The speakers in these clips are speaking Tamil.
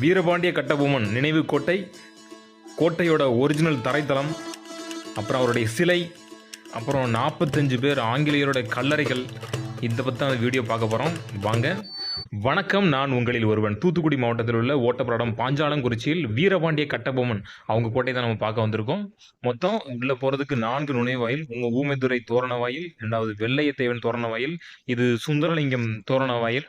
வீரபாண்டிய கட்டபொம்மன் நினைவு கோட்டை கோட்டையோட ஒரிஜினல் தரைத்தளம் அப்புறம் அவருடைய சிலை அப்புறம் நாற்பத்தஞ்சு பேர் ஆங்கிலேயரோட கல்லறைகள். இதை பற்றி அந்த வீடியோ பார்க்க போகிறோம் வாங்க. வணக்கம் நான் உங்களில் ஒருவன். தூத்துக்குடி மாவட்டத்தில் உள்ள ஓட்டப்பிராடம் பாஞ்சாலங்குறிச்சியில் வீரபாண்டிய கட்டபொம்மன். அவங்க கோட்டை தான் நம்ம பார்க்க வந்திருக்கோம். மொத்தம் உள்ள போகிறதுக்கு நான்கு நுழைவாயில் உங்கள் ஊமைத்துறை தோரண வாயில் ரெண்டாவது வெள்ளையத்தேவன் தோரண வாயில் இது சுந்தரலிங்கம் தோரண வாயில்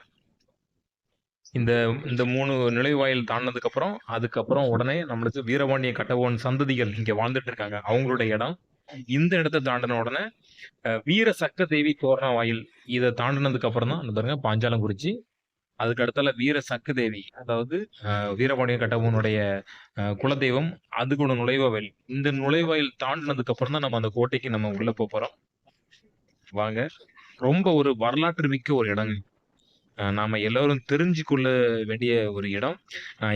இந்த இந்த மூணு நுழைவாயில் தாண்டினதுக்கு அப்புறம் அதுக்கப்புறம் உடனே நம்மளுக்கு வீரபாண்டிய கட்டபோன் சந்ததிகள் இங்க வாழ்ந்துட்டு இருக்காங்க. அவங்களோட இடம். இந்த இடத்த தாண்டின உடனே வீர சக்க தேவி தோரண வாயில் இதை தாண்டினதுக்கு அப்புறம் தான் இந்த பாருங்க பாஞ்சாலங்குறிச்சி அதுக்கு அடுத்தால வீர சக்க தேவி அதாவது வீரபாண்டிய கட்டபோனுடைய அஹ், குலதெய்வம் அதுக்கூட நுழைவாயில். இந்த நுழைவாயில் தாண்டினதுக்கு அப்புறம் தான் நம்ம அந்த கோட்டைக்கு நம்ம உள்ள போறோம். வாங்க. ரொம்ப ஒரு வரலாற்று மிக்க ஒரு இடங்க. நாம் எல்லோரும் தெரிஞ்சுக்கொள்ள வேண்டிய ஒரு இடம்.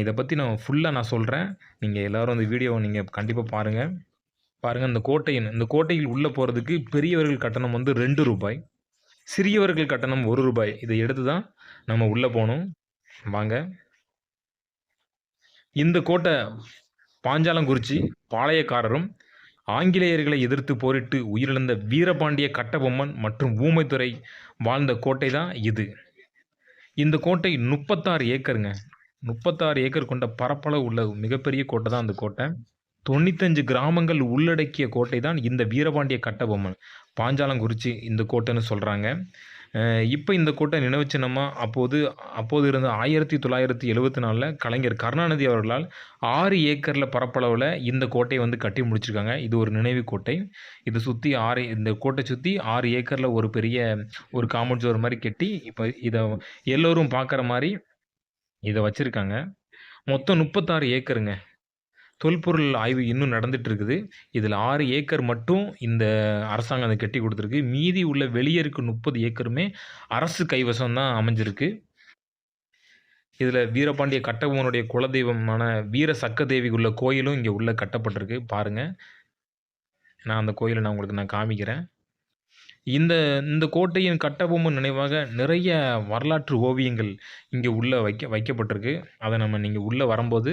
இதை பற்றி நான் ஃபுல்லாக நான் சொல்கிறேன் நீங்கள் எல்லாரும் அந்த வீடியோவை நீங்கள் கண்டிப்பாக பாருங்கள் பாருங்கள் இந்த கோட்டையின் இந்த கோட்டையில் உள்ளே போகிறதுக்கு பெரியவர்கள் கட்டணம் வந்து ரெண்டு ரூபாய். சிறியவர்கள் கட்டணம் ஒரு ரூபாய். இதை எடுத்து தான் நம்ம உள்ளே போகணும். வாங்க. இந்த கோட்டை பாஞ்சாலங்குறிச்சி பாளையக்காரரும் ஆங்கிலேயர்களை எதிர்த்து போரிட்டு உயிரிழந்த வீரபாண்டிய கட்டபொம்மன் மற்றும் ஊமைத்துறை வாழ்ந்த கோட்டை தான் இது. இந்த கோட்டை முப்பத்தாறு ஏக்கருங்க. முப்பத்தாறு ஏக்கர் கொண்ட பரப்பளவு உள்ள மிகப்பெரிய கோட்டை தான் அந்த கோட்டை. தொண்ணூத்தஞ்சு கிராமங்கள் உள்ளடக்கிய கோட்டை தான் இந்த வீரபாண்டிய கட்டபொம்மன். பாஞ்சாலங்குறிச்சி இந்த கோட்டைன்னு சொல்கிறாங்க இப்போ இந்த கோட்டை நினைவு சின்னமாக அப்போது அப்போது இருந்த ஆயிரத்தி தொள்ளாயிரத்தி எழுபத்தி நாலில் கலைஞர் கருணாநிதி அவர்களால் ஆறு ஏக்கரில் பரப்பளவில் இந்த கோட்டையை வந்து கட்டி முடிச்சிருக்காங்க. இது ஒரு நினைவு கோட்டை. இது சுற்றி ஆறு இந்த கோட்டை சுற்றி ஆறு ஏக்கரில் ஒரு பெரிய ஒரு காம்பவுண்ட் சுவர் மாதிரி கட்டி இப்போ இதை எல்லோரும் பார்க்குற மாதிரி இதை வச்சுருக்காங்க. மொத்தம் முப்பத்தாறு ஏக்கருங்க. தொல்பொருள் ஆய்வு இன்னும் நடந்துட்டு இருக்குது இதில் ஆறு ஏக்கர் மட்டும் இந்த அரசாங்கம் அதை கட்டி கொடுத்துருக்கு. மீதி உள்ள வெளியே இருக்க முப்பது ஏக்கருமே அரசு கைவசம் தான் அமைஞ்சிருக்கு. இதில் வீரபாண்டிய கட்டபொம்மனுடைய குலதெய்வமான வீர சக்கதேவி உள்ள கோயிலும் இங்கே உள்ளே கட்டப்பட்டிருக்கு. பாருங்கள் நான் அந்த கோயிலை நான் உங்களுக்கு நான் காமிக்கிறேன். இந்த இந்த கோட்டையின் கட்டபொம்மன் நினைவாக நிறைய வரலாற்று ஓவியங்கள் இங்கே உள்ளே வைக்க வைக்கப்பட்டிருக்கு. அதை நம்ம நீங்கள் உள்ளே வரும்போது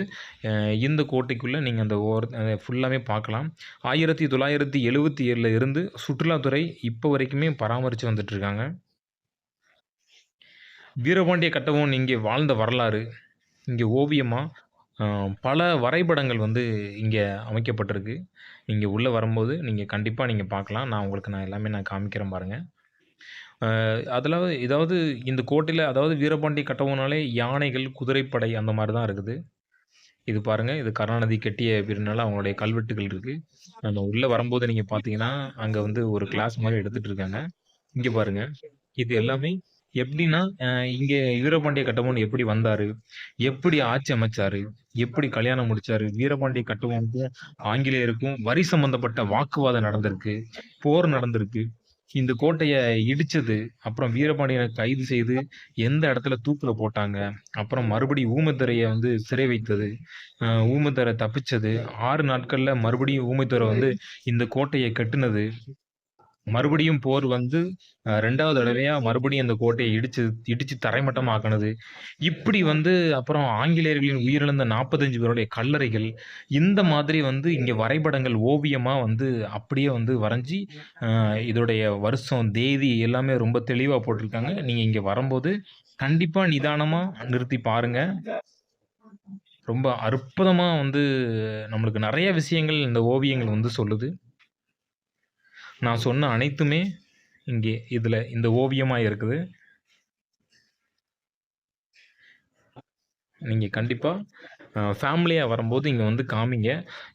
இந்த கோட்டைக்குள்ளே நீங்கள் அந்த ஓர் ஃபுல்லாமே பார்க்கலாம். ஆயிரத்தி தொள்ளாயிரத்தி எழுபத்தி ஏழில் இருந்து சுற்றுலாத்துறை இப்போ வரைக்குமே பராமரித்து வந்துட்டுருக்காங்க வீரபாண்டிய கட்டபொம்மன் இங்கே வாழ்ந்த வரலாறு இங்கே ஓவியமாக பல வரைபடங்கள் வந்து இங்கே அமைக்கப்பட்டிருக்கு. நீங்கள் உள்ளே வரும்போது நீங்கள் கண்டிப்பாக நீங்கள் பார்க்கலாம் நான் உங்களுக்கு நான் எல்லாமே நான் காமிக்கிறேன் பாருங்கள் அதில் இதாவது இந்த கோட்டையில் அதாவது வீரபாண்டி கட்டவுனாலே யானைகள் குதிரைப்படை அந்த மாதிரி தான் இருக்குது. இது பாருங்கள் இது கருணாநிதி கட்டிய வீரனால அவங்களுடைய கல்வெட்டுகள் இருக்குது நம்ம உள்ளே வரும்போது நீங்கள் பார்த்தீங்கன்னா அங்கே வந்து ஒரு கிளாஸ் மாதிரி எடுத்துகிட்டு இருக்காங்க. இங்கே பாருங்கள் இது எல்லாமே எப்படின்னா அஹ் இங்கே வீரபாண்டிய கட்டபொம்மன் எப்படி வந்தாரு? எப்படி ஆட்சி அமைச்சாரு? எப்படி கல்யாணம் முடிச்சாரு? வீரபாண்டிய கட்டபொம்மனுக்கும் ஆங்கிலேயருக்கும் வரி சம்பந்தப்பட்ட வாக்குவாதம் நடந்திருக்கு போர் நடந்திருக்கு. இந்த கோட்டையை இடிச்சது அப்புறம் வீரபாண்டியனை கைது செய்து எந்த இடத்துல தூக்குல போட்டாங்க? அப்புறம் மறுபடியும் ஊமத்துறையை வந்து சிறை வைத்தது ஊமத்துறை தப்பிச்சது. ஆறு நாட்கள்ல மறுபடியும் ஊமைத்துறை வந்து இந்த கோட்டையை கட்டுனது. மறுபடியும் போர் வந்து ரெண்டாவது தடவையா மறுபடியும் அந்த கோட்டையை இடிச்சு இடிச்சு தரைமட்டம் ஆக்கினது இப்படி வந்து அப்புறம் ஆங்கிலேயர்களின் உயிரிழந்த நாற்பத்தஞ்சு பேருடைய கல்லறைகள் இந்த மாதிரி வந்து இங்கே வரைபடங்கள் ஓவியமா வந்து அப்படியே வந்து வரைஞ்சி இதோடைய வருஷம் தேதி எல்லாமே ரொம்ப தெளிவாக போட்டிருக்காங்க. நீங்க இங்கே வரும்போது கண்டிப்பாக நிதானமாக நிறுத்தி பாருங்க. ரொம்ப அற்புதமா வந்து நம்மளுக்கு நிறைய விஷயங்கள் இந்த ஓவியங்கள் வந்து சொல்லுது. நான் சொன்ன அனைத்துமே இங்கே இதில் இந்த ஓவியமாக இருக்குது. நீங்கள் கண்டிப்பாக ஃபேமிலியாக வரும்போது இங்கே வந்து காமிங்க.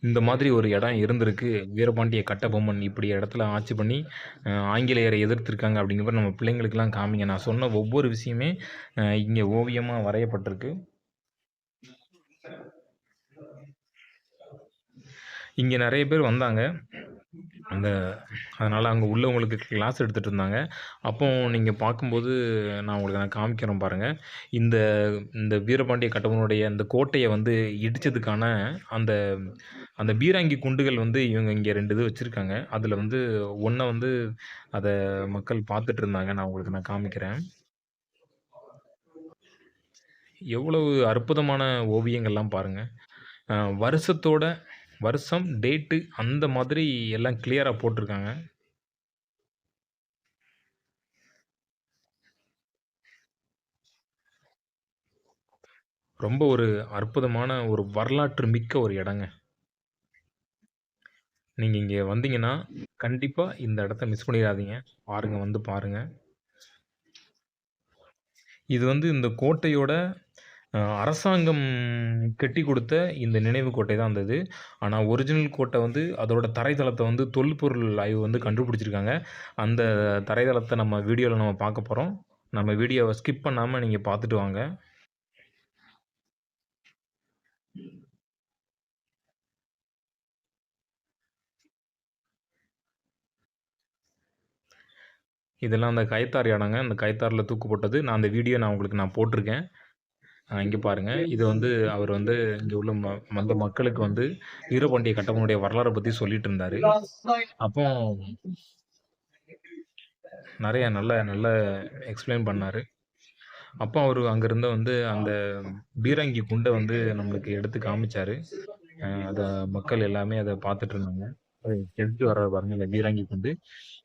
இந்த மாதிரி ஒரு இடம் இருந்திருக்கு. வீரபாண்டிய கட்டபொம்மன் இப்படி இடத்துல ஆட்சி பண்ணி ஆங்கிலேயரை எதிர்த்திருக்காங்க அப்படிங்கிற நம்ம பிள்ளைங்களுக்கெல்லாம் காமிங்க. நான் சொன்ன ஒவ்வொரு விஷயமே இங்கே ஓவியமாக வரையப்பட்டிருக்கு. இங்கே நிறைய பேர் வந்தாங்க. அந்த அதனால் அங்கே உள்ளவங்களுக்கு கிளாஸ் எடுத்துகிட்டு இருந்தாங்க. அப்போ நீங்கள் பார்க்கும்போது நான் உங்களுக்கு நான் காமிக்கிறேன் பாருங்கள் இந்த இந்த வீரபாண்டிய கட்டவனுடைய அந்த கோட்டையை வந்து இடித்ததுக்கான அந்த அந்த பீராங்கி குண்டுகள் வந்து இவங்க இங்கே ரெண்டு இது வச்சுருக்காங்க. அதில் வந்து ஒன்றை வந்து அதை மக்கள் பார்த்துட்டு இருந்தாங்க. நான் உங்களுக்கு நான் காமிக்கிறேன். எவ்வளவு அற்புதமான ஓவியங்கள்லாம் பாருங்கள் வருஷத்தோட வருஷம், டேட்டு அந்த மாதிரி எல்லாம் கிளியராக போட்டிருக்காங்க. ரொம்ப ஒரு அற்புதமான ஒரு வரலாற்று மிக்க ஒரு இடங்க. நீங்கள் இங்கே வந்தீங்கன்னா, கண்டிப்பாக இந்த இடத்த மிஸ் பண்ணிடாதீங்க பாருங்கள் வந்து பாருங்கள் இது வந்து இந்த கோட்டையோட அரசாங்கம் கட்டிக் கொடுத்த இந்த நினைவு கோட்டை தான் இருந்தது ஆனால் ஒரிஜினல் கோட்டை வந்து அதோட தரைத்தளத்த வந்து தொல்பொருள் ஆய்வு வந்து கண்டுபிடிச்சிருக்காங்க. அந்த தரைதளத்தை நம்ம வீடியோவில் நம்ம பார்க்க போகிறோம் நம்ம வீடியோவை ஸ்கிப் பண்ணாமல் நீங்கள் பார்த்துட்டு வாங்க. இதெல்லாம் அந்த கைத்தார் இடங்க. அந்த கைத்தாரில் தூக்கு போட்டது. நான் அந்த வீடியோ நான் உங்களுக்கு நான் போட்டிருக்கேன். இங்கே பாருங்கள் பாருங்க. இது வந்து அவர் வந்து இங்க உள்ள ம மந்த மக்களுக்கு வந்து வீரபாண்டிய கட்டபொம்மனுடைய வரலாறை பத்தி சொல்லிட்டு இருந்தாரு. அப்போ நிறைய நல்ல நல்ல எக்ஸ்பிளைன் பண்ணாரு. அப்போ அவர் அங்க இருந்த வந்து அந்த பீரங்கி குண்டை வந்து நம்மளுக்கு எடுத்து காமிச்சாரு. அதை மக்கள் எல்லாமே அதை பார்த்துட்டு இருந்தாங்க. எடுத்து எடுத்துட்டு பாருங்க இந்த பீரங்கி குண்டு.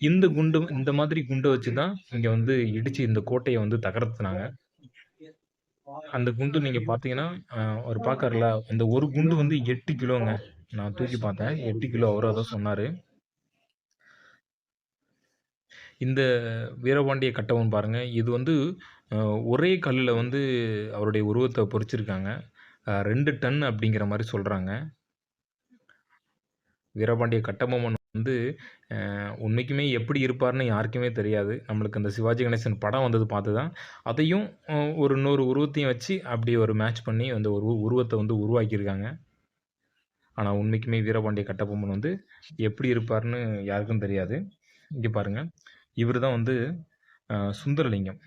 இந்த குண்டு இந்த மாதிரி குண்டை வச்சு தான் இங்க வந்து இடிச்சு இந்த கோட்டையை வந்து தகர்த்துனாங்க. அந்த குண்டு நீங்க பார்த்தீங்கன்னா, ஒரு அவரு இந்த அந்த ஒரு குண்டு வந்து எட்டு கிலோங்க. நான் தூக்கி பார்த்தேன். எட்டு கிலோ அவரும் அதான் சொன்னாரு. இந்த வீரபாண்டிய கட்டபொம்மன் பாருங்க, இது வந்து ஒரே கல்லுல வந்து அவருடைய உருவத்தை பொறிச்சிருக்காங்க. ரெண்டு டன் அப்படிங்கிற மாதிரி சொல்றாங்க. வீரபாண்டிய கட்டபொம்மன் வந்து உண்மைக்குமே எப்படி இருப்பார்னு யாருக்குமே தெரியாது. நம்மளுக்கு அந்த சிவாஜி கணேசன் படம் வந்தது பார்த்து தான், அதையும் ஒரு இன்னொரு உருவத்தையும் வச்சு அப்படி ஒரு மேட்ச் பண்ணி அந்த ஒரு உருவத்தை வந்து உருவாக்கியிருக்காங்க. ஆனால் உண்மைக்குமே வீரபாண்டிய கட்டபொம்மன் வந்து எப்படி இருப்பார்னு யாருக்கும் தெரியாது. இங்கே பாருங்கள் இவர் தான் வந்து சுந்தரலிங்கம்.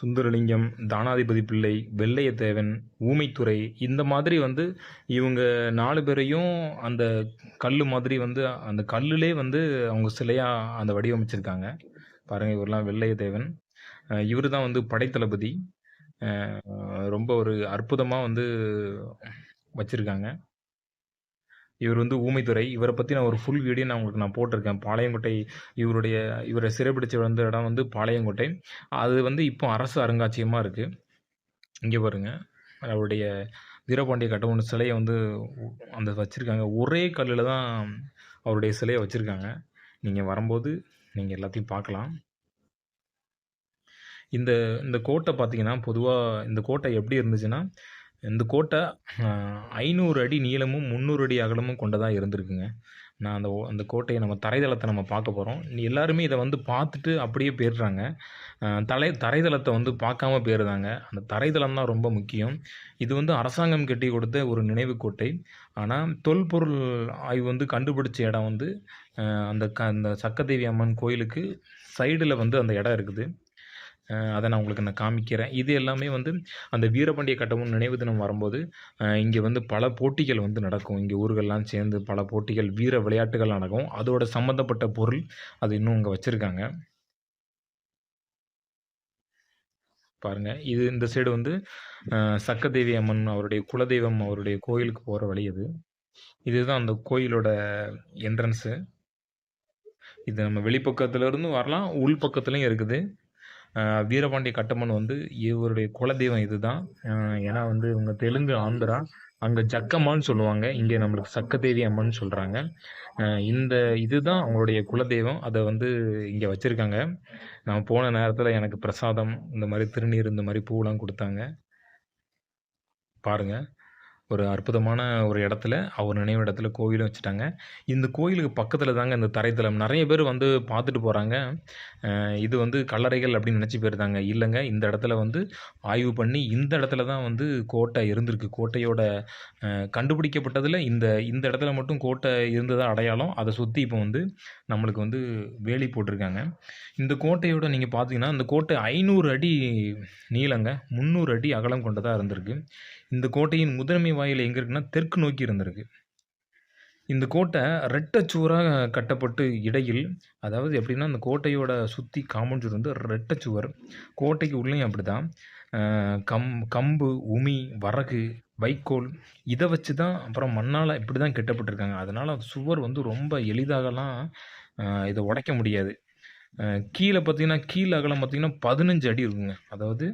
சுந்தரலிங்கம், தானாதிபதி பிள்ளை, வெள்ளையத்தேவன், ஊமைத்துறை இந்த மாதிரி வந்து இவங்க நாலு பேரையும் அந்த கல் மாதிரி வந்து அந்த கல்லுலே வந்து அவங்க சிலையாக அந்த வடிவமைச்சிருக்காங்க. பாருங்கள் இவர்லாம் வெள்ளையத்தேவன். இவர் தான் வந்து படைத்தளபதி. ரொம்ப ஒரு அற்புதமாக வந்து வச்சுருக்காங்க இவர் வந்து ஊமைத்துரை. இவரை பற்றி நான் ஒரு ஃபுல் வீடியோ நான் உங்களுக்கு நான் போட்டிருக்கேன். பாளையங்கோட்டை இவருடைய இவரை சிறைபிடிச்சு வந்த இடம் வந்து பாளையங்கோட்டை. அது வந்து இப்போ அரசு அருங்காட்சியகமாக இருக்குது இங்கே பாருங்கள் அவருடைய வீரபாண்டிய கட்டபொம்மன் சிலையை வந்து அந்த வச்சுருக்காங்க ஒரே கல்லில் தான் அவருடைய சிலையை வச்சுருக்காங்க நீங்கள் வரும்போது நீங்கள் எல்லாத்தையும் பார்க்கலாம். இந்த இந்த கோட்டை பார்த்தீங்கன்னா, பொதுவாக இந்த கோட்டை எப்படி இருந்துச்சுன்னா, இந்த கோட்டை ஐநூறு அடி நீளமும், 300 அடி அகலமும் கொண்டதாக இருந்திருக்குங்க. நான் அந்த அந்த கோட்டையை நம்ம தரைதளத்தை நம்ம பார்க்க போகிறோம் எல்லாருமே இதை வந்து பார்த்துட்டு அப்படியே போயிடுறாங்க. தலை தரைதளத்தை வந்து பார்க்காம போயிருந்தாங்க. அந்த தரைதளம் தான் ரொம்ப முக்கியம். இது வந்து அரசாங்கம் கட்டி கொடுத்த ஒரு நினைவு கோட்டை. ஆனால் தொல்பொருள் ஆய்வு வந்து கண்டுபிடிச்ச இடம் வந்து அந்த க அந்த சக்கதேவி அம்மன் கோயிலுக்கு சைடில் வந்து அந்த இடம் இருக்குது. அதை நான் உங்களுக்கு நான் காமிக்கிறேன். இது எல்லாமே வந்து அந்த வீரபாண்டிய கட்டமும் நினைவு தினம் வரும்போது, இங்கே வந்து பல போட்டிகள் வந்து நடக்கும். இங்கே ஊர்கள்லாம் சேர்ந்து பல போட்டிகள், வீர விளையாட்டுகள் நடக்கும். அதோட சம்மந்தப்பட்ட பொருள் அது இன்னும் இங்கே வச்சுருக்காங்க பாருங்கள் இது இந்த சைடு வந்து சக்கதேவி அம்மன் அவருடைய குலதெய்வம் அவருடைய கோயிலுக்கு போகிற வழி இது. இதுதான் அந்த கோயிலோட என்ட்ரன்ஸு. இது நம்ம வெளிப்பக்கத்துலேருந்து வரலாம். உள்பக்கத்துலேயும் இருக்குது. வீரபாண்டிய கட்டம்மன் வந்து இவருடைய குலதெய்வம் இதுதான். ஏன்னா வந்து இவங்க தெலுங்கு, ஆந்திரா. அங்கே ஜக்கம்மான்னு சொல்லுவாங்க. இங்கே நம்மளுக்கு சக்கதேவி அம்மன் சொல்கிறாங்க இந்த இதுதான் அவங்களுடைய குலதெய்வம். அதை வந்து இங்கே வச்சுருக்காங்க நான் போன நேரத்தில் எனக்கு பிரசாதம், இந்த மாதிரி திருநீர், இந்த மாதிரி பூலாம் கொடுத்தாங்க பாருங்கள் ஒரு அற்புதமான ஒரு இடத்துல, அவர் நினைவு இடத்துல கோவிலும் வச்சுட்டாங்க. இந்த கோயிலுக்கு பக்கத்தில் தாங்க இந்த தரைத்தளம். நிறைய பேர் வந்து பார்த்துட்டு போகிறாங்க இது வந்து கல்லறைகள் அப்படின்னு நினச்சி போயிருந்தாங்க. இல்லைங்க இந்த இடத்துல வந்து ஆய்வு பண்ணி இந்த இடத்துல தான் வந்து கோட்டை இருந்திருக்கு. கோட்டையோட கண்டுபிடிக்கப்பட்டதில் இந்த இந்த இடத்துல மட்டும் கோட்டை இருந்ததாக அடையாளம். அதை சுற்றி இப்போ வந்து நம்மளுக்கு வந்து வேலி போட்டிருக்காங்க. இந்த கோட்டையோட நீங்கள் பார்த்தீங்கன்னா, இந்த கோட்டை ஐநூறு அடி நீளங்க. 300 அடி அகலம் கொண்டதாக இருந்திருக்கு. இந்த கோட்டையின் முதன்மை வாயில் எங்கே இருக்குன்னா, தெற்கு நோக்கி இருந்திருக்கு. இந்த கோட்டை ரெட்டச்சுவராக கட்டப்பட்டு இடையில் அதாவது எப்படின்னா, அந்த கோட்டையோட சுற்றி காம்பவுண்ட் சுவர் வந்து ரெட்டச்சுவர். கோட்டைக்கு உள்ளேயும் அப்படிதான். தான் கம் கம்பு, உமி, வரகு, வைக்கோல் இதை வச்சு தான் அப்புறம் மண்ணால் இப்படி தான் கெட்டப்பட்டிருக்காங்க அதனால் சுவர் வந்து ரொம்ப எளிதாகலாம் இதை உடைக்க முடியாது. கீழே பார்த்தீங்கன்னா, கீழே அகலம் பார்த்தீங்கன்னா 15 அடி இருக்குங்க. அதாவது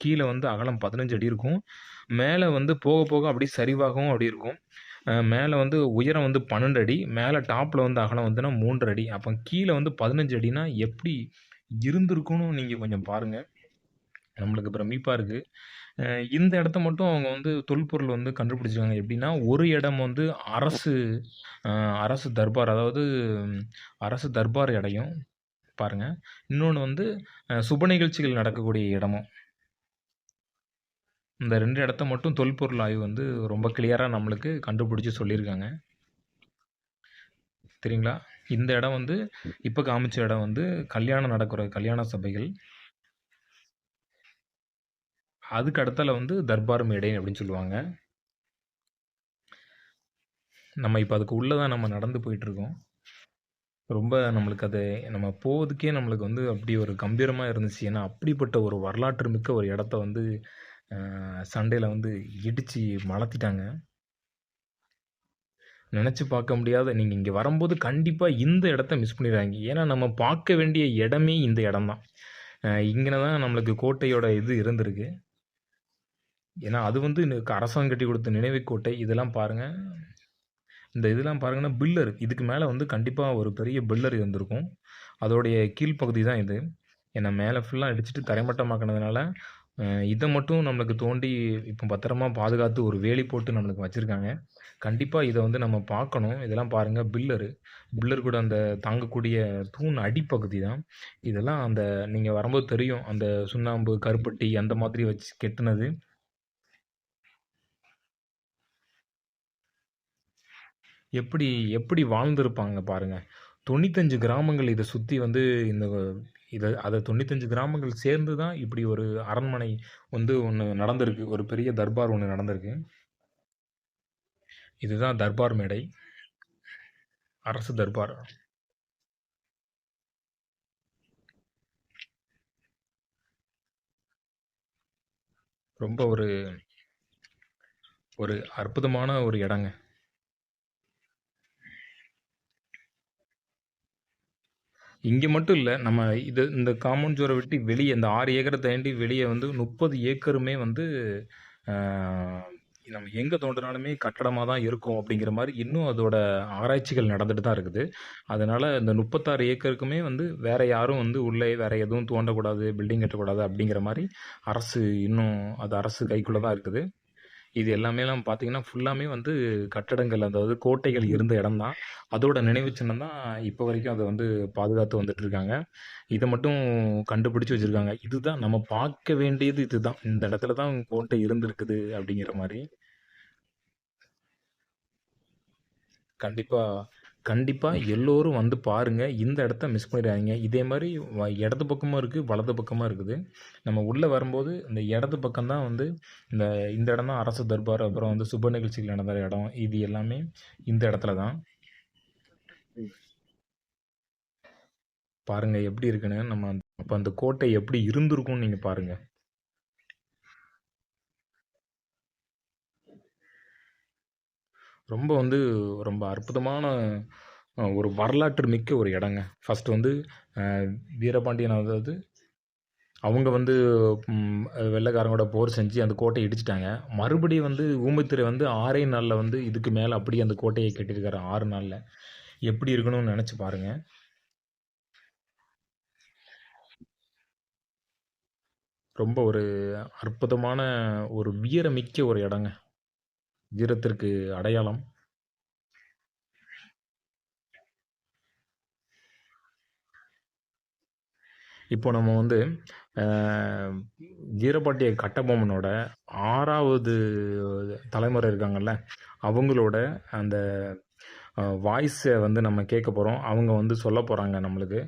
கீழே வந்து அகலம் 15 அடி இருக்கும். மேலே வந்து போக போக அப்படியே சரிவாகவும் அப்படி இருக்கும். மேலே வந்து உயரம் வந்து 12 அடி. மேலே டாப்பில் வந்து அகலம் வந்துன்னா மூன்று அடி. அப்போ கீழே வந்து 15 அடின்னா எப்படி இருந்திருக்கும்னு நீங்கள் கொஞ்சம் பாருங்கள் நம்மளுக்கு பிரமிப்பாக இருக்குது இந்த இடத்த மட்டும் அவங்க வந்து தொல்பொருள் வந்து கண்டுபிடிச்சிருக்காங்க. எப்படின்னா, ஒரு இடம் வந்து அரசு அரசு தர்பார் அதாவது அரசு தர்பார் இடையும் பாருங்க. இன்னொன்று வந்து சுப நிகழ்ச்சிகள் நடக்கக்கூடிய இடமும். இந்த ரெண்டு இடத்த மட்டும் தொல்பொருள் ஆய்வு வந்து ரொம்ப கிளியராக நம்மளுக்கு கண்டுபிடிச்சி சொல்லியிருக்காங்க. தெரியுங்களா? இந்த இடம் வந்து இப்போ காமிச்ச இடம் வந்து கல்யாணம் நடக்கிற கல்யாண சபைகள். அதுக்கு அடுத்தால வந்து தர்பார் மேடை அப்படின்னு சொல்லுவாங்க. நம்ம இப்போ அதுக்கு உள்ளே தான் நம்ம நடந்து போயிட்டுருக்கோம். ரொம்ப நம்மளுக்கு அது நம்ம போவதுக்கே நம்மளுக்கு வந்து அப்படி ஒரு கம்பீரமாக இருந்துச்சு. ஏன்னா, அப்படிப்பட்ட ஒரு வரலாற்று மிக்க ஒரு இடத்த வந்து சண்டேல வந்து இடித்து மலத்திட்டாங்க. நினச்சி பார்க்க முடியாத நீங்கள் இங்கே வரும்போது கண்டிப்பாக இந்த இடத்த மிஸ் பண்ணிடுறாங்க ஏன்னா, நம்ம பார்க்க வேண்டிய இடமே இந்த இடம் தான். இங்கே தான் நம்மளுக்கு கோட்டையோட இது இருந்திருக்கு. ஏன்னா, அது வந்து அரசாங்கம் கட்டிக் கொடுத்த நினைவுக்கோட்டை இதெல்லாம் பாருங்க. இந்த இதெல்லாம் பாருங்கன்னா, பில்லர். இதுக்கு மேலே வந்து கண்டிப்பாக ஒரு பெரிய பில்லர் இருந்திருக்கும். அதோடைய கீழ் பகுதி தான் இது. ஏன்னா, மேலே ஃபுல்லாக அடிச்சுட்டு தரைமட்டமாக்கினதுனால இதை மட்டும் நம்மளுக்கு தோண்டி இப்போ பத்திரமா பாதுகாத்து ஒரு வேலி போட்டு நம்மளுக்கு வச்சுருக்காங்க கண்டிப்பாக இதை வந்து நம்ம பார்க்கணும். இதெல்லாம் பாருங்கள் பில்லரு. பில்லர் கூட அந்த தாங்கக்கூடிய தூண் அடிப்பகுதி தான். இதெல்லாம் அந்த நீங்கள் வரும்போது தெரியும். அந்த சுண்ணாம்பு, கருப்பட்டி அந்த மாதிரி வச்சு கெட்டினது எப்படி எப்படி வாழ்ந்திருப்பாங்க பாருங்கள் தொண்ணூத்தஞ்சு கிராமங்கள் இதை சுற்றி வந்து இந்த இதை அதை தொண்ணூத்தஞ்சு கிராமங்கள் சேர்ந்து தான் இப்படி ஒரு அரண்மனை வந்து ஒன்று நடந்திருக்கு. ஒரு பெரிய தர்பார் ஒன்று நடந்திருக்கு. இதுதான் தர்பார் மேடை. அரசு தர்பார். ரொம்ப ஒரு ஒரு அற்புதமான ஒரு இடங்க. இங்கே மட்டும் இல்லை நம்ம இது இந்த காம்பவுண்ட் சுவர விட்டு வெளியே இந்த ஆறு ஏக்கரை தாண்டி வெளியே வந்து 30 ஏக்கருமே வந்து நம்ம எங்கே தோன்றினாலுமே கட்டடமாக தான் இருக்கும் அப்படிங்கிற மாதிரி இன்னும் அதோட ஆராய்ச்சிகள் நடந்துட்டு தான் இருக்குது. அதனால் இந்த 36 ஏக்கருக்குமே வந்து வேறு யாரும் வந்து உள்ளே வேறு எதுவும் தோண்டக்கூடாது, பில்டிங் கட்டக்கூடாது அப்படிங்கிற மாதிரி அரசு இன்னும் அது அரசு கைக்குள்ளே தான் இருக்குது. இது எல்லாமேலாம் பார்த்தீங்கன்னா, ஃபுல்லாமே வந்து கட்டடங்கள் அதாவது கோட்டைகள் இருந்த இடம் தான். அதோட நினைவு சின்னம் தான் இப்ப வரைக்கும் அத வந்து பாதுகாத்து வந்துட்டு இருக்காங்க. இத மட்டும் கண்டுபிடிச்சு வச்சிருக்காங்க. இதுதான் நம்ம பார்க்க வேண்டியது இதுதான். இந்த இடத்துல தான் கோட்டை இருந்திருக்குது அப்படிங்கிற மாரி. கண்டிப்பா கண்டிப்பாக எல்லோரும் வந்து பாருங்கள் இந்த இடத்த மிஸ் பண்ணிடாதீங்க இதே மாதிரி வ இடது பக்கமும் இருக்குது வலது பக்கமும் இருக்குது. நம்ம உள்ளே வரும்போது இந்த இடது பக்கம் தான் வந்து இந்த இந்த இடம் தான் அரசு தர்பார். அப்புறம் வந்து சுப நிகழ்ச்சிகள் நடந்த இடம். இது எல்லாமே இந்த இடத்துல தான். பாருங்கள் எப்படி இருக்குன்னு. நம்ம அப்போ அந்த கோட்டை எப்படி இருந்திருக்கும்னு நீங்கள் பாருங்கள் ரொம்ப வந்து ரொம்ப அற்புதமான ஒரு வரலாற்று மிக்க ஒரு இடங்க. ஃபஸ்ட்டு வந்து வீரபாண்டியன் அதாவது அவங்க வந்து வெள்ளைக்காரங்களோட போர் செஞ்சு அந்த கோட்டையை இடிச்சிட்டாங்க மறுபடியும் வந்து ஊமைத்திரை வந்து ஆறே நாளில் வந்து இதுக்கு மேலே அப்படியே அந்த கோட்டையை கட்டியிருக்காரு ஆறு நாளில் எப்படி இருக்கணும்னு நினச்சி பாருங்க. ரொம்ப ஒரு அற்புதமான ஒரு வீரமிக்க ஒரு இடங்க. வீரத்திற்கு அடையாளம். இப்போ நம்ம வந்து வீரபாட்டிய கட்டபொம்மனோட ஆறாவது தலைமுறை இருக்காங்கல்ல, அவங்களோட அந்த வாய்ஸை வந்து நம்ம கேட்க போகிறோம் அவங்க வந்து சொல்ல போகிறாங்க நம்மளுக்கு.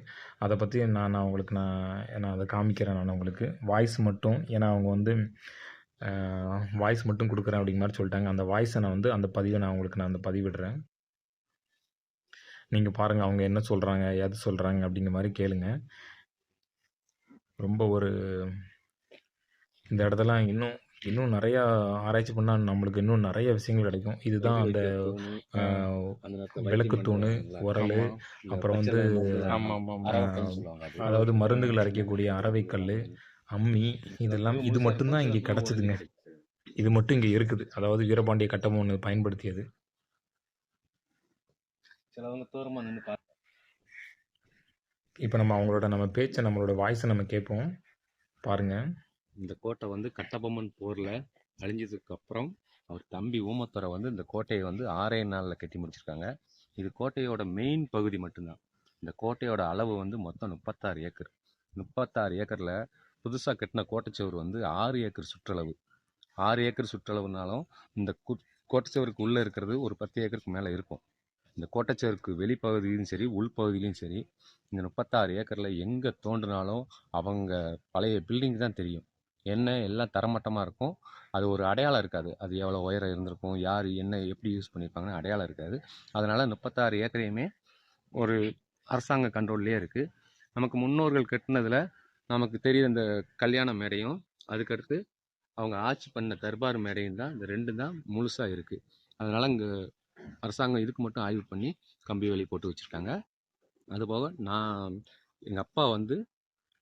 அதை பற்றி நான் நான் உங்களுக்கு நான் நான் அதை காமிக்கிறேன் நான் உங்களுக்கு. வாய்ஸ் மட்டும். ஏன்னா அவங்க வந்து வாய்ஸ் மட்டும் குடுக்குறேன் அப்படிங்கிற மாரி சொல்ட்டாங்க. அந்த வாய்ஸ நான் வந்து அந்த பதிவ நான் உங்களுக்கு நான் அந்த பதிவிடுறேன். நீங்கள் பாருங்கள் அவங்க என்ன சொல்கிறாங்க ஏது சொல்கிறாங்க அப்படிங்கிற மாதிரி கேளுங்க. ரொம்ப ஒரு இந்த இடத்தெல்லாம் இன்னும் இன்னும் நிறையா ஆராய்ச்சி பண்ணால் நம்மளுக்கு இன்னும் நிறைய விஷயங்கள் கிடைக்கும். இதுதான் அந்த விளக்கு தூண் உரல் அப்புறம் வந்து அதாவது மருந்துகள் அரைக்கக்கூடிய அரவைக்கல் அம்மி இதெல்லாம் இது மட்டும்தான் இங்கே கிடச்சிதுங்க. இது மட்டும் இங்கே இருக்குது. அதாவது வீரபாண்டிய பயன்படுத்தியது. தூரமா நின்று பார்த்து இப்போ நம்ம அவங்களோட நம்ம பேச்சை நம்மளோட வாய்ஸை நம்ம கேட்போம். பாருங்கள் இந்த கோட்டை வந்து கட்டபொம்மன் போர்ல அழிஞ்சதுக்கு அப்புறம் அவர் தம்பி ஊமத்துறை வந்து இந்த கோட்டையை வந்து ஆறே நாளில் கட்டி முடிச்சிருக்காங்க. இது கோட்டையோட மெயின் பகுதி மட்டும்தான். இந்த கோட்டையோட அளவு வந்து மொத்தம் முப்பத்தாறு ஏக்கர். முப்பத்தாறு ஏக்கரில் புதுசாக கட்டின கோட்டைச்சுவர் வந்து ஆறு ஏக்கர் சுற்றளவு. ஆறு ஏக்கர் சுற்றளவுனாலும் இந்த கு கோட்டைச்சுவருக்கு உள்ளே இருக்கிறது ஒரு பத்து ஏக்கருக்கு மேலே இருக்கும். இந்த கோட்டைச்சுவருக்கு வெளிப்பகுதியிலும் சரி உள்பகுதியிலும் சரி இந்த முப்பத்தாறு ஏக்கரில் எங்கே தோன்றினாலும் அவங்க பழைய பில்டிங் தான் தெரியும். என்ன எல்லாம் தரமட்டமாக இருக்கும் அது ஒரு அடையாளம் இருக்காது. அது எவ்வளோ உயரம் இருந்திருக்கும் யார் என்ன எப்படி யூஸ் பண்ணியிருப்பாங்கன்னு அடையாளம் இருக்காது. அதனால் முப்பத்தாறு ஏக்கரையுமே ஒரு அரசாங்க கண்ட்ரோல்லே இருக்குது நமக்கு முன்னோர்கள் கட்டினதில் நமக்கு தெரியுற இந்த கல்யாண மேடையும் அதுக்கடுத்து அவங்க ஆட்சி பண்ண தர்பார் மேடையும் தான் இந்த ரெண்டு தான் முழுசாக இருக்குது அதனால் இங்கே அரசாங்கம் இதுக்கு மட்டும் ஆய்வு பண்ணி கம்பி வேலி போட்டு வச்சுருக்காங்க. அதுபோக நான் எங்கள் அப்பா வந்து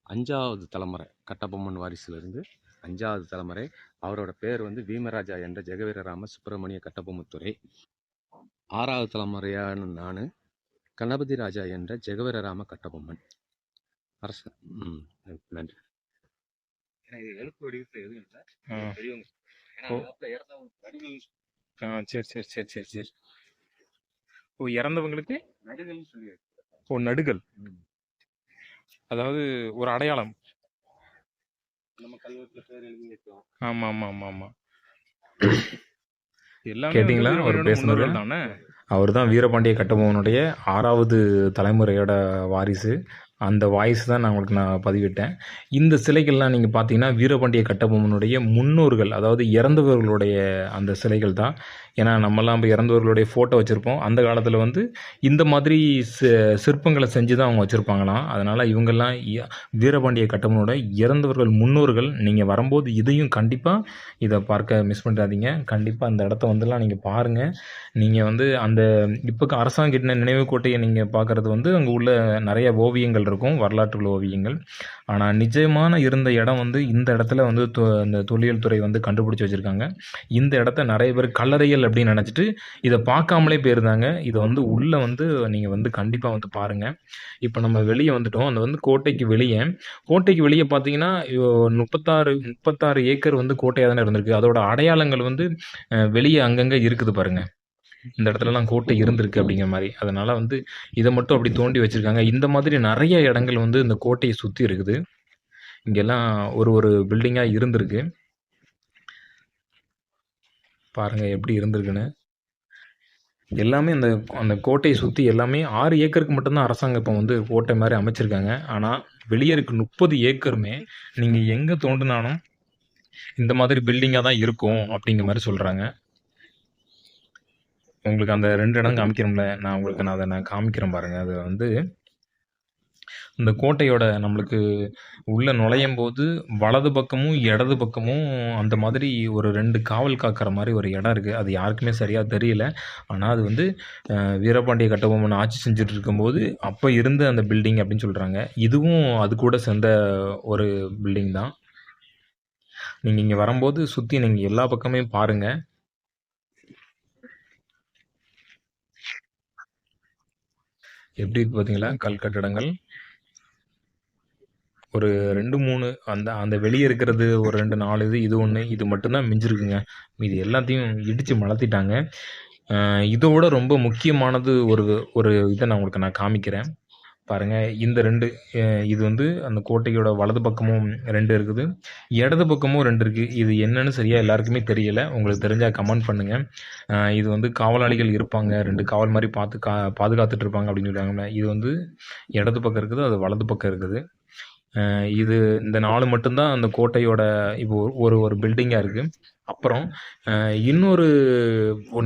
அஞ்சாவது தலைமுறை கட்டபொம்மன் வாரிசுலேருந்து அஞ்சாவது தலைமுறை. அவரோட பேர் வந்து பீமராஜா என்ற ஜெகவீரராம சுப்பிரமணிய கட்டபொம்மத்துறை ஆறாவது தலைமுறையான நான் கணபதி ராஜா என்ற ஜெகவீரராம கட்டபொம்மன். அரச. ம் நன்றி எனக்கு எழுத்து வடிவத்தில் எதுவும் இல்லை. ஆ. பெரியவங்க. ஏன்னா ஓ. அந்த காலத்துல இறந்தவங்க நடுகள் ஆ சரி சரி சரி சரி சரி. ஓ இறந்தவங்களுக்கு? நடுகள்னு சொல்லி ஓ நடுகள் அதாவது ஒரு அடையாளம். நம்ம கல்வெட்டில் பேர் எழுதி வைக்கிறோம் ஆமாம் ஆமாம் ஆமாம் ஆமாம் எல்லாமே கேட்டிங்களா? வந்து அவர் வீரபாண்டிய பேசுனது? அவர் தான்? வீரபாண்டிய கட்டபொம்மனுடைய ஆறாவது தலைமுறையோட வாரிசு. அந்த வாய்ஸ் தான் நான் உங்களுக்கு நான் பதிவிட்டேன். இந்த சிலைகள்லாம் நீங்கள் பார்த்தீங்கன்னா வீரபாண்டிய கட்டபொம்மனுடைய முன்னோர்கள் அதாவது இறந்தவர்களுடைய அந்த சிலைகள் தான். ஏன்னா நம்மலாம் இப்போ இறந்தவர்களுடைய ஃபோட்டோ வச்சுருப்போம். அந்த காலத்தில் வந்து இந்த மாதிரி சிற்பங்களை செஞ்சு தான் அவங்க வச்சுருப்பாங்களாம். அதனால் இவங்கெல்லாம் வீரபாண்டிய கட்டபொம்மனோட இறந்தவர்கள் முன்னோர்கள் நீங்கள் வரும்போது இதையும் கண்டிப்பாக இதை பார்க்க மிஸ் பண்ணிடாதீங்க. கண்டிப்பாக அந்த இடத்த வந்துலாம் நீங்கள் பாருங்கள் நீங்கள் வந்து அந்த இப்போ அரசாங்கம் கட்டின நினைவு கோட்டையை நீங்கள் பார்க்குறது வந்து அங்கே உள்ள நிறைய ஓவியங்கள் இருக்கும் வரலாற்று ஓவியங்கள். ஆனால் நிஜமான இருந்த இடம் வந்து இந்த இடத்துல வந்து தொ- இந்த தொல்லியல் துறை வந்து கண்டுபிடிச்சி வச்சுருக்காங்க. இந்த இடத்த நிறைய பேர் கல்லறைகள் அப்படின்னு நினச்சிட்டு இதை பார்க்காமலே போயிருந்தாங்க. இதை வந்து உள்ளே வந்து நீங்கள் வந்து கண்டிப்பாக வந்து பாருங்கள் இப்போ நம்ம வெளியே வந்துட்டோம். அந்த வந்து கோட்டைக்கு வெளியே கோட்டைக்கு வெளியே பார்த்தீங்கன்னா முப்பத்தாறு முப்பத்தாறு ஏக்கர் வந்து கோட்டையாக தானே இருந்திருக்கு. அதோட அடையாளங்கள் வந்து வெளியே அங்கங்கே இருக்குது பாருங்கள் இந்த இடத்துலலாம் கோட்டை இருந்திருக்கு அப்படிங்கிற மாதிரி. அதனால் வந்து இதை மட்டும் அப்படி தோண்டி வச்சுருக்காங்க. இந்த மாதிரி நிறைய இடங்கள் வந்து இந்த கோட்டையை சுற்றி இருக்குது. இங்கெல்லாம் ஒரு ஒரு பில்டிங்காக இருந்திருக்கு. பாருங்கள் எப்படி இருந்திருக்குன்னு. எல்லாமே அந்த அந்த கோட்டையை சுற்றி எல்லாமே ஆறு ஏக்கருக்கு மட்டும்தான் அரசாங்கம் இப்போ வந்து கோட்டை மாதிரி அமைச்சிருக்காங்க. ஆனால் வெளியே இருக்க முப்பது ஏக்கருமே நீங்கள் எங்கே தோண்டினாலும் இந்த மாதிரி பில்டிங்காக தான் இருக்கும் அப்படிங்கிற மாதிரி சொல்கிறாங்க உங்களுக்கு அந்த ரெண்டு இடம் காமிக்கிறோம்ல நான் உங்களுக்கு நான் அதை நான் காமிக்கிறேன் பாருங்கள் அது வந்து இந்த கோட்டையோட நம்மளுக்கு உள்ளே நுழையும் போது வலது பக்கமும் இடது பக்கமும் அந்த மாதிரி ஒரு ரெண்டு காவல் காக்கிற மாதிரி ஒரு இடம் இருக்குது அது யாருக்குமே சரியாக தெரியல. ஆனால் அது வந்து வீரபாண்டிய கட்டபொம்மன் ஆட்சி செஞ்சுட்டு இருக்கும்போது அப்போ இருந்த அந்த பில்டிங் அப்படின்னு சொல்கிறாங்க இதுவும் அது கூட சேர்ந்த ஒரு பில்டிங் தான். நீங்கள் இங்கே வரும்போது சுற்றி நீங்கள் எல்லா பக்கமே பாருங்கள் எப்படி இருக்கு பார்த்தீங்களா கல் கட்டடங்கள். ஒரு ரெண்டு மூணு அந்த அந்த வெளியே இருக்கிறது ஒரு ரெண்டு நாலு இது இது ஒன்று இது மட்டும்தான் மிஞ்சிருக்குங்க. மீதி எல்லாத்தையும் இடித்து மலர்த்திட்டாங்க. இதோட ரொம்ப முக்கியமானது ஒரு ஒரு இதை நான் உங்களுக்கு நான் காமிக்கிறேன். பாருங்கள் இந்த ரெண்டு இது வந்து அந்த கோட்டையோட வலது பக்கமும் ரெண்டு இருக்குது. இடது பக்கமும் ரெண்டு இருக்குது இது என்னன்னு சரியாக எல்லாருக்குமே தெரியலை. உங்களுக்கு தெரிஞ்சால் கமெண்ட் பண்ணுங்கள் இது வந்து காவலாளிகள் இருப்பாங்க. ரெண்டு காவல் மாதிரி பார்த்து கா பாதுகாத்துட்டு இருப்பாங்க அப்படின்னு சொல்லுவாங்கல்ல இது வந்து இடது பக்கம் இருக்குது அது வலது பக்கம் இருக்குது. இது இந்த நாலு மட்டும்தான் அந்த கோட்டையோட இப்போ ஒரு ஒரு பில்டிங்காக இருக்குது அப்புறம் இன்னொரு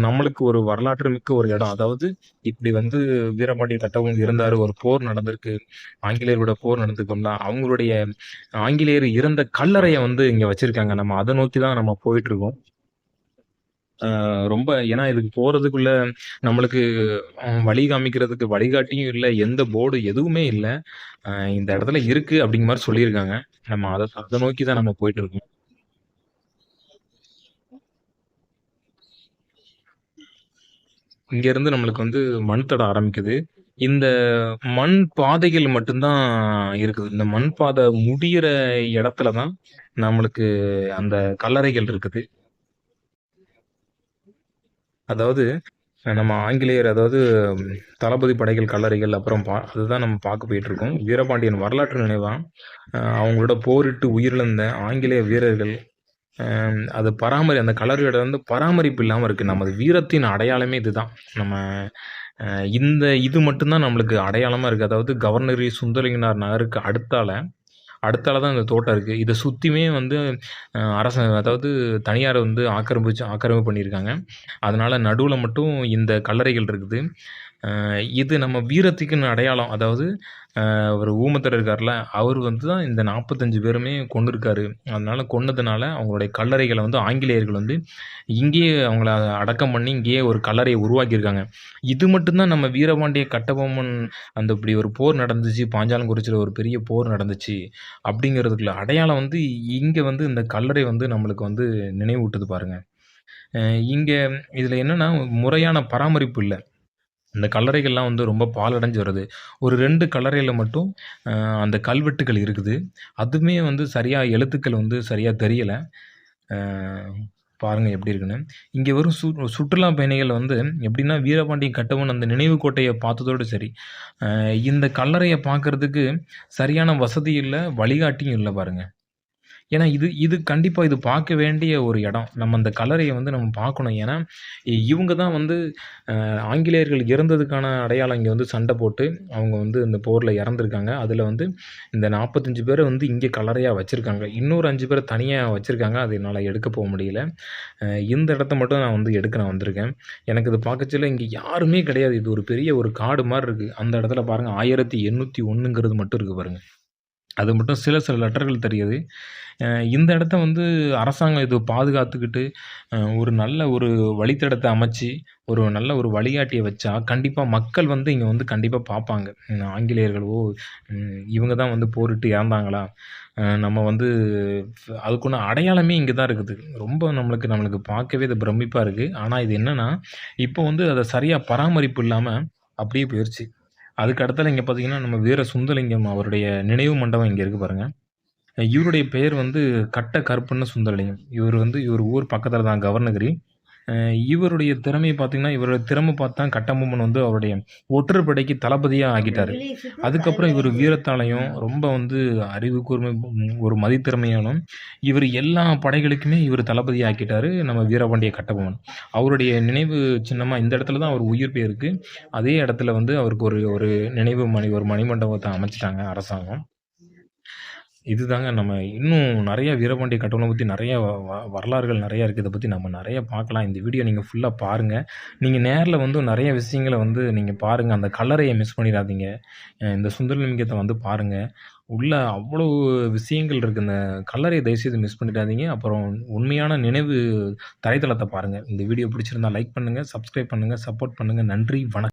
நம்மளுக்கு ஒரு வரலாற்று மிக்க ஒரு இடம். அதாவது இப்படி வந்து வீரபாண்டிய கட்டபொம்மன் இருந்தார் ஒரு போர் நடந்திருக்கு ஆங்கிலேயரோட போர் நடந்திருக்கோம்ல அவங்களுடைய ஆங்கிலேயர் இறந்த கல்லறையை வந்து இங்கே வச்சிருக்காங்க. நம்ம அதை நோக்கி தான் நம்ம போயிட்டு இருக்கோம் ரொம்ப ஏன்னா இதுக்கு போறதுக்குள்ள நம்மளுக்கு வழி காமிக்கிறதுக்கு வழிகாட்டியும் இல்லை எந்த போர்டு எதுவுமே இல்லை. இந்த இடத்துல இருக்கு அப்படிங்கிற மாதிரி சொல்லியிருக்காங்க. நம்ம அதை அதை நோக்கி தான் நம்ம போயிட்டு இருக்கோம் இங்கேருந்து நம்மளுக்கு வந்து மண் தடம் ஆரம்பிக்குது. இந்த மண் பாதைகள் மட்டும்தான் இருக்குது. இந்த மண் பாதை முடியிற இடத்துல தான் நம்மளுக்கு அந்த கல்லறைகள் இருக்குது. அதாவது நம்ம ஆங்கிலேயர் அதாவது தளபதி படைகள் கல்லறைகள் அப்புறம் பா அதுதான் நம்ம பார்க்க போயிட்டு இருக்கோம் வீரபாண்டியன் வரலாற்று நினைவாக அவங்களோட போரிட்டு உயிரிழந்த ஆங்கிலேய வீரர்கள் அது பராமரி அந்த கல்லறையோட வந்து பராமரிப்பு இல்லாமல் இருக்குது நமது வீரத்தின் அடையாளமே இதுதான். நம்ம இந்த இது மட்டும்தான் நம்மளுக்கு அடையாளமாக இருக்குது அதாவது கவர்னரி சுந்தரலிங்கனார் நகருக்கு அடுத்தால அடுத்தால தான் இந்த தோட்டம் இருக்குது இதை சுற்றியுமே வந்து அரசாங்கம் அதாவது தனியார் வந்து ஆக்கிரமிச்சு ஆக்கிரமிப்பு பண்ணியிருக்காங்க. அதனால் நடுவில் மட்டும் இந்த கல்லறைகள் இருக்குது. இது நம்ம வீரத்துக்குன்னு அடையாளம். அதாவது அவர் ஊமத்தர் இருக்கார்ல அவர் வந்து தான் இந்த நாற்பத்தஞ்சு பேருமே கொண்டு இருக்காரு அதனால கொன்னதுனால அவங்களுடைய கல்லறைகளை வந்து ஆங்கிலேயர்கள் வந்து இங்கேயே அவங்கள அடக்கம் பண்ணி இங்கேயே ஒரு கல்லறையை உருவாக்கியிருக்காங்க. இது மட்டும்தான் நம்ம வீரபாண்டிய கட்டபொம்மன் அந்த இப்படி ஒரு போர் நடந்துச்சு பாஞ்சாலங்குறிச்சியில் ஒரு பெரிய போர் நடந்துச்சு அப்படிங்கிறதுக்குள்ள அடையாளம் வந்து இங்கே வந்து இந்த கல்லறை வந்து நம்மளுக்கு வந்து நினைவூட்டுது பாருங்கள் இங்கே இதில் என்னென்னா முறையான பராமரிப்பு இல்லை. இந்த கல்லறைகள்லாம் வந்து ரொம்ப பாலடைஞ்சு வருது ஒரு ரெண்டு கல்லறையில் மட்டும் அந்த கல்வெட்டுகள் இருக்குது. அதுவுமே வந்து சரியாக எழுத்துக்கள் வந்து சரியாக தெரியலை. பாருங்கள் எப்படி இருக்குன்னு. இங்கே வரும் சு சுற்றுலா பயணிகள் வந்து எப்படின்னா வீரபாண்டிய கட்டவன் அந்த நினைவு கோட்டையை பார்த்ததோடு சரி. இந்த கல்லறையை பார்க்கறதுக்கு சரியான வசதி இல்லை வழிகாட்டியும் இல்லை பாருங்கள் ஏன்னா இது இது கண்டிப்பாக இது பார்க்க வேண்டிய ஒரு இடம். நம்ம அந்த கலரையை வந்து நம்ம பார்க்கணும். ஏன்னா இவங்க தான் வந்து ஆங்கிலேயர்கள் இறந்ததுக்கான அடையாளம் இங்கே வந்து சண்டை போட்டு அவங்க வந்து இந்த போரில் இறந்துருக்காங்க. அதில் வந்து இந்த நாற்பத்தஞ்சு பேரை வந்து இங்கே கலரையாக வச்சுருக்காங்க. இன்னொரு அஞ்சு பேரை தனியாக வச்சுருக்காங்க. அது என்னால் எடுக்க போக முடியல. இந்த இடத்த மட்டும் நான் வந்து எடுக்க நான் வந்திருக்கேன். எனக்கு இது பார்க்கச்சில இங்கே யாருமே கிடையாது. இது ஒரு பெரிய ஒரு காடு மாதிரி இருக்குது அந்த இடத்துல பாருங்கள் ஆயிரத்தி எண்ணூற்றி ஒன்றுங்கிறது மட்டும் இருக்குது பாருங்கள் அது மட்டும் சில சில லெட்டர்கள் தெரியுது. இந்த இடத்த வந்து அரசாங்கம் இது பாதுகாத்துக்கிட்டு ஒரு நல்ல ஒரு வழித்தடத்தை அமைச்சு ஒரு நல்ல ஒரு வழிகாட்டியை வச்சா கண்டிப்பாக மக்கள் வந்து இங்கே வந்து கண்டிப்பாக பார்ப்பாங்க ஆங்கிலேயர்களோ இவங்க தான் வந்து போரிட்டு இறந்தாங்களா? நம்ம வந்து அதுக்குன்னு அடையாளமே இங்கே தான் இருக்குது. ரொம்ப நம்மளுக்கு நம்மளுக்கு பார்க்கவே இது பிரமிப்பாக இருக்குது ஆனால் இது என்னென்னா இப்போ வந்து அதை சரியாக பராமரிப்பு இல்லாமல் அப்படியே போயிடுச்சு அதுக்கு அடுத்தால இங்கே பார்த்தீங்கன்னா நம்ம வீர சுந்தலிங்கம் அவருடைய நினைவு மண்டபம் இங்கே இருக்குது பாருங்கள் இவருடைய பெயர் வந்து கட்ட கருப்பண்ண சுந்தரலிங்கம். இவர் வந்து இவர் ஊர் பக்கத்தில் தான் கவர்னகிரி. இவருடைய திறமையை பார்த்தீங்கன்னா இவருடைய திறமை பார்த்து கட்டபொம்மன் வந்து அவருடைய ஒற்றற்படைக்கு தளபதியாக ஆக்கிட்டாரு அதுக்கப்புறம் இவர் வீரத்தாலையும் ரொம்ப வந்து அறிவு கூர்மை ஒரு மதித்திறமையாலும் இவர் எல்லா படைகளுக்குமே இவர் தளபதி ஆக்கிட்டாரு நம்ம வீரபாண்டிய கட்டபொம்மன். அவருடைய நினைவு சின்னமாக இந்த இடத்துல தான் அவர் உயிர் போயிருக்கு. அதே இடத்துல வந்து அவருக்கு ஒரு ஒரு நினைவு மணி ஒரு மணிமண்டபத்தை அமைச்சிட்டாங்க அரசாங்கம். இதுதாங்க நம்ம இன்னும் நிறைய வீரபாண்டிய கட்டணம் பற்றி நிறைய வ வரலாறுகள் நிறையா இருக்குது இதை பற்றி நம்ம நிறைய பார்க்கலாம் இந்த வீடியோ நீங்கள் ஃபுல்லாக பாருங்கள் நீங்கள் நேரில் வந்து நிறைய விஷயங்களை வந்து நீங்கள் பாருங்கள் அந்த கல்லறையை மிஸ் பண்ணிடாதீங்க. இந்த சுந்தரலிங்கத்தை வந்து பாருங்கள் உள்ள அவ்வளோ விஷயங்கள் இருக்குது இந்த கல்லறையை தயவுசெய்து மிஸ் பண்ணிடாதீங்க. அப்புறம் உண்மையான நினைவு தரைத்தளத்தை பாருங்கள் இந்த வீடியோ பிடிச்சிருந்தா லைக் பண்ணுங்கள் சப்ஸ்கிரைப் பண்ணுங்கள் சப்போர்ட் பண்ணுங்கள் நன்றி வணக்கம்.